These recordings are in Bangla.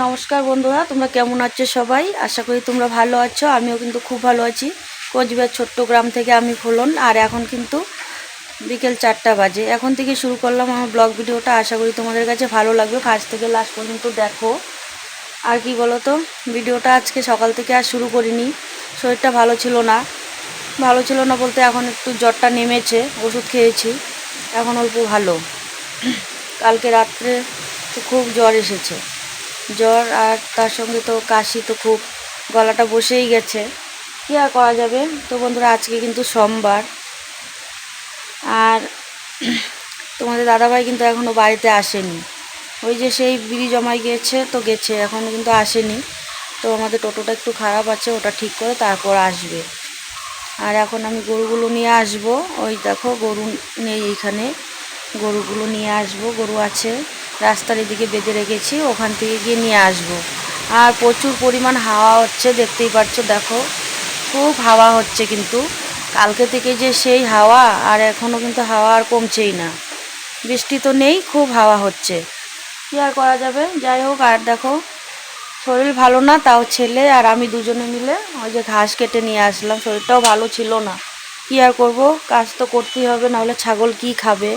নমস্কার বন্ধুরা, তোমরা কেমন আছো সবাই? আশা করি তোমরা ভালো আছো, আমিও কিন্তু খুব ভালো আছি। কোচবিহার ছোট্ট গ্রাম থেকে আমি ফলন, আর এখন কিন্তু বিকেল চারটা বাজে। এখন থেকে শুরু করলাম আমার ব্লগ ভিডিওটা, আশা করি তোমাদের কাছে ভালো লাগবে। ফার্স্ট থেকে লাস্ট পর্যন্ত দেখো। আর কি বলো তো ভিডিওটা আজকে সকাল থেকে আর শুরু করিনি। শরীরটা ভালো ছিল না। ভালো ছিল না বলতে এখন একটু জ্বরটা নেমেছে, ওষুধ খেয়েছি। এখন অল্প ভালো। কালকে রাত্রে তো খুব জ্বর এসেছে। জ্বর আর তার সঙ্গে তো কাশি তো খুব, গলাটা বসেই গেছে। কী আর করা যাবে? তো বন্ধুরা, আজকে কিন্তু সোমবার। আর তোমাদের দাদাভাই কিন্তু এখনও বাড়িতে আসেনি। ওই যে সেই বিড়ি জমাই গিয়েছে তো গেছে এখনও কিন্তু আসেনি। তো আমাদের টোটোটা একটু খারাপ আছে, ওটা ঠিক করে তারপর আসবে। আর এখন আমি গরুগুলো নিয়ে আসব। ওই দেখো, গরু নেই এইখানে গরুগুলো নিয়ে আসব, গরু আছে। রাস্তার এদিকে বেঁধে রেখেছি, ওখান থেকে গিয়ে নিয়ে আসব। আর প্রচুর পরিমাণ হাওয়া হচ্ছে, দেখতেই পাচ্ছ, দেখো, খুব হাওয়া হচ্ছে কিন্তু। কালকে থেকে যে সেই হাওয়া, আর এখনও কিন্তু হাওয়া আর কমছেই না। বৃষ্টি তো নেই, খুব হাওয়া হচ্ছে। কী আর করা যাবে? যাই হোক, আর দেখো, শরীর ভালো না, তাও ছেলে আর আমি দুজনে মিলে ওই যে ঘাস কেটে নিয়ে আসলাম, শরীরটাও ভালো ছিল না। কী আর করব? কাজ তো করতেই হবে, নাহলে ছাগল কি খাবে?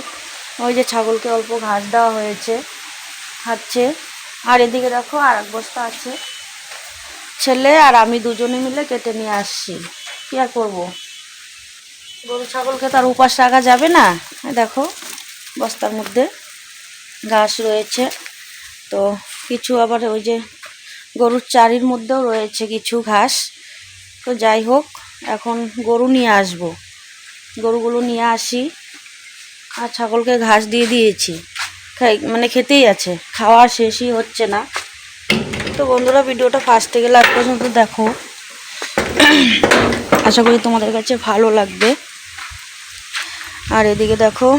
ওই যে ছাগলকে অল্প ঘাস দেওয়া হয়েছে। খাচ্ছে। আর এদিকে দেখো আর এক বস্তা আছে। ছেলে আর আমি দুজনে মিলে কেটে নিয়ে আসছি। কী আর করব? গরু ছাগলকে তার উপাস রাখা যাবে না? দেখো, বস্তার মধ্যে ঘাস রয়েছে। তো কিছু আবার ওই যে গরুর চারির মধ্যেও রয়েছে কিছু ঘাস। তো যাই হোক, এখন গরু নিয়ে আসব। গরুগুলো নিয়ে আসি। আর ছাগলকে ঘাস দিয়ে দিয়েছি। খাই মানে খেতেই আছে। খাওয়ার শেষই হচ্ছে না। তো বন্ধুরা, ভিডিওটা ফার্স্ট থেকে লাস্ট পর্যন্ত দেখো। আশা করি তোমাদের কাছে ভালো লাগবে। আর এদিকে দেখো,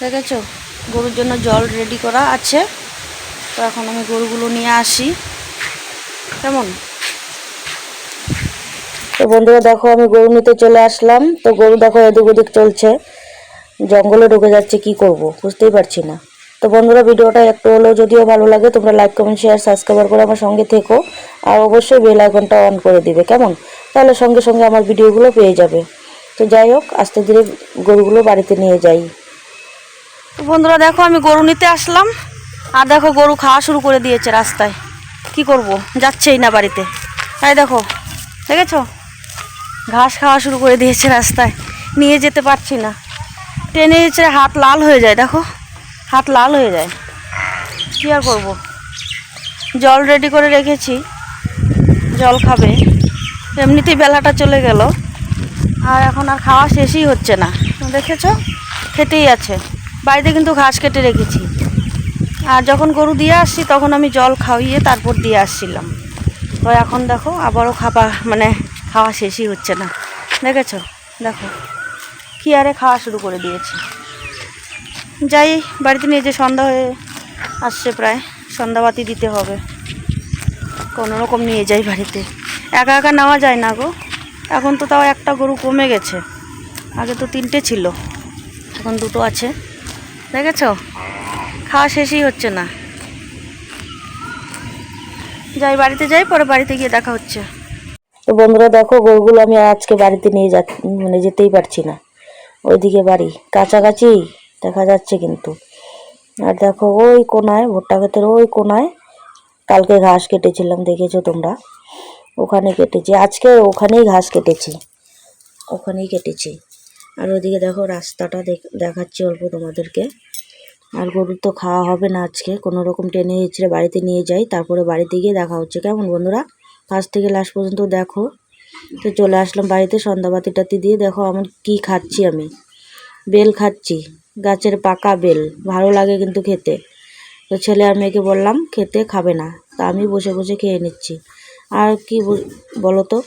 দেখেছ? গরুর জন্য জল রেডি করা আছে। তো এখন আমি গরুগুলো নিয়ে আসি। কেমন? তো বন্ধুরা, দেখো, আমি গরু নিতে চলে আসলাম। তো গরু দেখো এদিক ওদিক চলছে। জঙ্গলে ঢুকে যাচ্ছে, কি করব? বুঝতেই পারছি না। তো বন্ধুরা, ভিডিওটা একটু হলেও যদিও ভালো লাগে, তোমরা লাইক কমেন্ট শেয়ার সাবস্ক্রাইব করে আমার সঙ্গে থেকো। আর অবশ্যই বেল আইকনটা অন করে দিবে, কেমন? তাহলে সঙ্গে সঙ্গে আমার ভিডিওগুলো পেয়ে যাবে। তো যাই হোক, আস্তে ধীরে গরুগুলো বাড়িতে নিয়ে যাই। বন্ধুরা, দেখো আমি গরু নিতে আসলাম। আর দেখো, গরু খাওয়া শুরু করে দিয়েছে রাস্তায়। কি করব? যাচ্ছেই না বাড়িতে। তাই দেখো, দেখেছ? ঘাস খাওয়া শুরু করে দিয়েছে রাস্তায়। নিয়ে যেতে পারছি না। টেনে যেছে হাত লাল হয়ে যায়, দেখো। হাত লাল হয়ে যায়। কী আর করব? জল রেডি করে রেখেছি। জল খাবে। এমনিতেই বেলাটা চলে গেল। আর এখন আর খাওয়া শেষই হচ্ছে না। দেখেছ? খেতেই আছে। বাড়িতে কিন্তু ঘাস কেটে রেখেছি। আর যখন গরু দিয়ে আসছি, তখন আমি জল খাওয়িয়ে তারপর দিয়ে আসছিলাম। তো এখন দেখো, আবারও খাবা মানে খাওয়া শেষই হচ্ছে না। দেখেছ? দেখো। আরে খাওয়া শুরু করে দিয়েছে। যাই, বাড়িতে নিয়ে যে সন্ধ্যা হয়ে আসছে প্রায়, সন্ধ্যাবাতি দিতে হবে। কোনো রকম নিয়ে যাই বাড়িতে। একা একা নেওয়া যায় না গো। এখন তো তাও একটা গরু কমে গেছে। আগে তো তিনটে ছিল। এখন দুটো আছে। দেখেছ? খাওয়া শেষই হচ্ছে না। যাই, বাড়িতে যাই, পরে বাড়িতে গিয়ে দেখা হচ্ছে। তো বন্ধুরা, দেখো, গরুগুলো আমি আজকে বাড়িতে নিয়ে যা মানে যেতেই পারছি না। ওইদিকে বাড়ি। কাছাকাছি দেখা যাচ্ছে কিন্তু। আর দেখো, ওই কোনায়, ভুট্টা ক্ষেতের ওই কোনায় কালকে ঘাস কেটেছিলাম, দেখেছ তোমরা? ওখানে কেটেছি। আজকে ওখানেই ঘাস কেটেছি। ওখানেই কেটেছি। আর ওদিকে দেখো, রাস্তাটা দেখ- দেখাচ্ছি অল্প তোমাদেরকে। আর গরুর তো খাওয়া হবে না আজকে। কোনো রকম টেনে হিচড়ে বাড়িতে নিয়ে যাই, তারপরে বাড়িতে গিয়ে দেখা হচ্ছে। কেমন বন্ধুরা? ফার্স্ট থেকে লাস্ট পর্যন্ত দেখো। তো চলে আসলাম বাড়িতে, সন্ধ্যাবাতি টাতি দিয়ে দেখো আমার কি খাচ্ছি আমি। বেল খাচ্ছি, গাছের পাকা বেল, ভালো লাগে কিন্তু খেতে। তো ছেলে আর মেয়েকে বললাম, খেতে খাবে না। তা আমি বসে বসে খেয়ে নিচ্ছি। আর কি বলো তো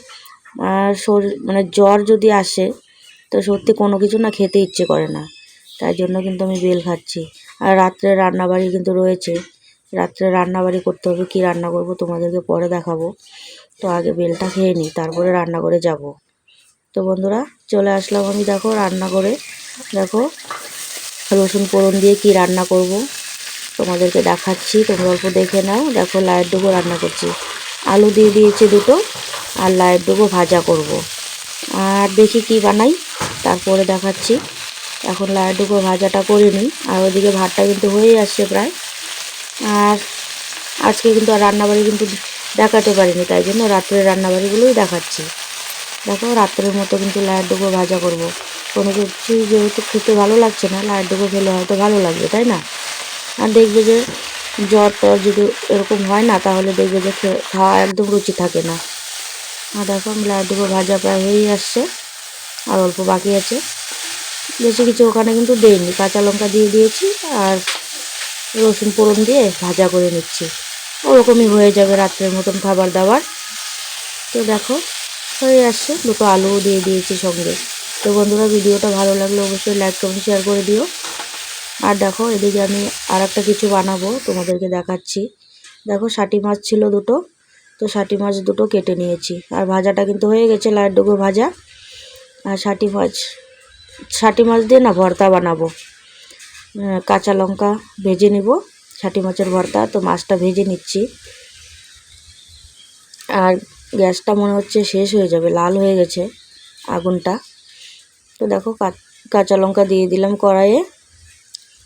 আর শরীর মানে জ্বর যদি আসে, তো সত্যি কোনো কিছু না খেতে ইচ্ছে করে না। তাই জন্য কিন্তু আমি বেল খাচ্ছি। আর রাত্রে রান্নাবাড়ি কিন্তু রয়েছে। রাত্রে রান্নাবাড়ি করতে হবে, কি রান্না করব তোমাদেরকে পরে দেখাবো। তো আগে বেলটা খেয়ে নিই, তারপরে রান্না করে যাব। তো বন্ধুরা, চলে আসলাম আমি, দেখো রান্না করে দেখো, রসুন পোড়ন দিয়ে কি রান্না করব। তোমাদেরকে দেখাচ্ছি, তোমরা অল্প দেখে নাও। দেখো লাইট ডুবো রান্না করছি। আলু দিয়ে দিয়েছি দুটো, আর লাইট ডুবো ভাজা করব। আর দেখি কি বানাই, তারপরে দেখাচ্ছি। এখন লাইট ডুবো ভাজাটা করে নিই, আর ওইদিকে ভাতটা কিন্তু হয়েই আসছে প্রায়। আর আজকে কিন্তু আর রান্নাবাড়ি কিন্তু দেখাতে পারিনি, তাই জন্য রাত্রের রান্নাবাড়িগুলোই দেখাচ্ছি। দেখো, রাত্রের মতো কিন্তু লাইট ডুবো ভাজা করব। কোনো কিছু যেহেতু খেতে ভালো লাগছে না লাইট ডুবো খেলে হয়তো ভালো লাগবে, তাই না? আর দেখবে যে জ্বর টর যদি এরকম হয় না, তাহলে দেখবে যে খাওয়া একদম রুচি থাকে না। আর দেখো লাইট ডুবো ভাজা প্রায় হয়েই আসছে, আর অল্প বাকি আছে। বেশি কিছু ওখানে কিন্তু দেইনি, কাঁচা লঙ্কা দিয়ে দিয়েছি আর রসুন পোড়ন দিয়ে ভাজা করে নিচ্ছি। ওরকমই হয়ে যাবে রাত্রের মতন খাবার দাবার। তো দেখো, হয়ে আসছে। দুটো আলুও দিয়ে দিয়েছি সঙ্গে। তো বন্ধুরা, ভিডিওটা ভালো লাগলে অবশ্যই লাইক কমেন্ট শেয়ার করে দিও। আর দেখো, এদিকে আমি আর একটা কিছু বানাবো, তোমাদেরকে দেখাচ্ছি। দেখো ষাটি মাছ ছিল দুটো। তো ষাটি মাছ দুটো কেটে নিয়েছি। আর ভাজাটা কিন্তু হয়ে গেছে, লাইট ভাজা। আর ষাটি মাছ ষাটি মাছ দিয়ে না, ভর্তা বানাবো। কাঁচা লঙ্কা ভেজে নিব। ষাটি মাছের ভর্তা, তো মাছটা ভেজে নিচ্ছি। আর গ্যাসটা মনে হচ্ছে শেষ হয়ে যাবে, লাল হয়ে গেছে আগুনটা। তো দেখো কাঁচা লঙ্কা দিয়ে দিলাম কড়াইয়ে।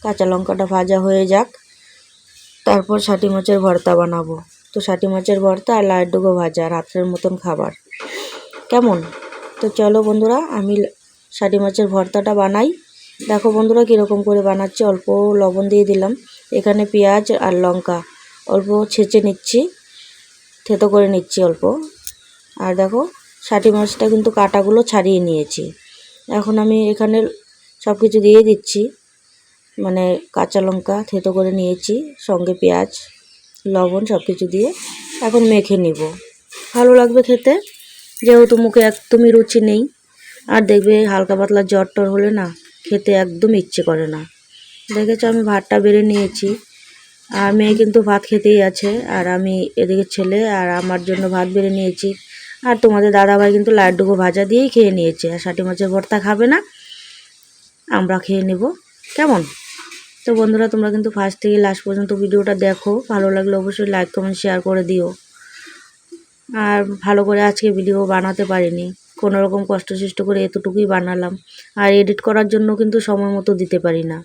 কাঁচা লঙ্কাটা ভাজা হয়ে যাক। তারপর ষাটি মাছের ভর্তা বানাবো। তো ষাটি মাছের ভর্তা আর ডুবো ভাজা, রাত্রের মতন খাবার। কেমন? তো চলো বন্ধুরা, আমি ষাটি মাছের ভর্তাটা বানাই। দেখো বন্ধুরা, কীরকম করে বানাচ্ছি। অল্প লবণ দিয়ে দিলাম। এখানে পেঁয়াজ আর লঙ্কা। অল্প ছেঁচে নিচ্ছি, থেতো করে নিচ্ছি অল্প। আর দেখো, ষাটি মাছটা কিন্তু কাটাগুলো ছাড়িয়ে নিয়েছি। এখন আমি এখানে সব কিছু দিয়ে দিচ্ছি। মানে কাঁচা লঙ্কা থেতো করে নিয়েছি, সঙ্গে পেঁয়াজ, লবণ সব কিছু দিয়ে এখন মেখে নিব। ভালো লাগবে খেতে, যেহেতু মুখে একদমই রুচি নেই। আর দেখবে হালকা পাতলা জ্বর টর হলে না, খেতে একদম ইচ্ছে করে না। দেখেছ আমি ভাতটা বেড়ে নিয়েছি। আর মেয়ে কিন্তু ভাত খেতেই আছে, আর আমি এদিকে ছেলে আর আমার জন্য ভাত বেড়ে নিয়েছি। আর তোমাদের দাদাভাই কিন্তু লাড্ডুকো ভাজা দিয়েই খেয়ে নিয়েছে, আর ষাটি মাছের ভর্তা খাবে না, আমরা খেয়ে নেব। কেমন? তো বন্ধুরা, তোমরা কিন্তু ফার্স্ট থেকে লাস্ট পর্যন্ত ভিডিওটা দেখো, ভালো লাগলে অবশ্যই লাইক কমেন্ট শেয়ার করে দিও। আর ভালো করে আজকে ভিডিও বানাতে পারিনি, কোনো রকম কষ্ট সৃষ্ট করে এতটুকুই বানালাম। আর এডিট করার জন্য কিন্তু সময় মতো দিতে পারি না।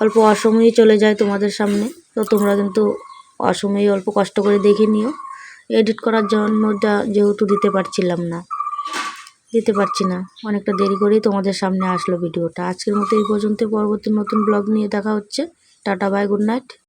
অল্প অসময়ে চলে যায় তোমাদের সামনে। তো তোমরা কিন্তু অসময়ে অল্প কষ্ট করে দেখে নিও। এডিট করার জন্য যেহেতু দিতে পারছিলাম না। দিতে পারছি না। অনেকটা দেরি করেই তোমাদের সামনে আসলো ভিডিওটা। আজকের মতো এই পর্যন্ত পরবর্তী নতুন ব্লগ নিয়ে দেখা হচ্ছে। Tata bye good night